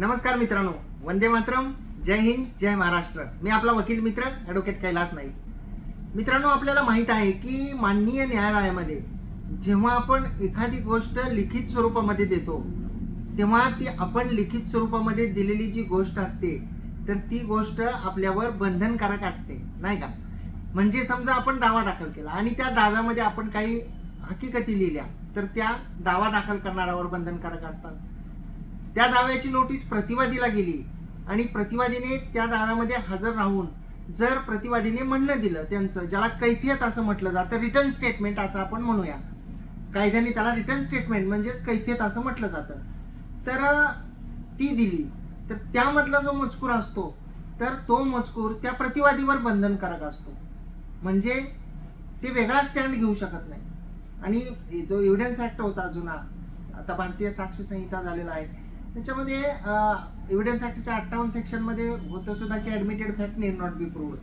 नमस्कार मित्रांनो वंदे मातरम जय हिंद जय महाराष्ट्र. मी आपला वकील मित्र ॲडव्होकेट कैलास नाईक. मित्रांनो आपल्याला माहीत आहे की माननीय न्यायालयामध्ये जेव्हा आपण एखादी गोष्ट लिखित स्वरूपामध्ये देतो तेव्हा ती आपण लिखित स्वरूपामध्ये दिलेली जी गोष्ट असते तर ती गोष्ट आपल्यावर बंधनकारक असते नाही का? म्हणजे समजा आपण दावा दाखल केला आणि त्या दाव्यामध्ये आपण काही हकीकती लिहिल्या तर त्या दावा दाखल करणाऱ्यावर बंधनकारक असतात. त्या दाव्याची नोटीस प्रतिवादीला गेली. आणि प्रतिवादीने त्या दाव्यामध्ये हजर राहून जर प्रतिवादीने म्हणणं दिलं त्यांचं ज्याला कैफियत असं म्हटलं जातं रिटर्न स्टेटमेंट असं आपण म्हणूया. कायद्याने त्याला रिटर्न स्टेटमेंट म्हणजेच कैफियत असं म्हटलं जातं. तर ती दिली. तर त्यामधला जो मजकूर असतो तर तो मजकूर त्या प्रतिवादीवर बंधनकारक असतो. म्हणजे ते वेगळा स्टँड घेऊ शकत नाही. आणि जो एव्हिडन्स ऍक्ट होता जुना आता भारतीय साक्षी संहिता झालेला आहे त्याच्यामध्ये एव्हिडन्स ऍक्टच्या अठ्ठावन्न सेक्शनमध्ये होतं सुद्धा की admitted fact need not be prove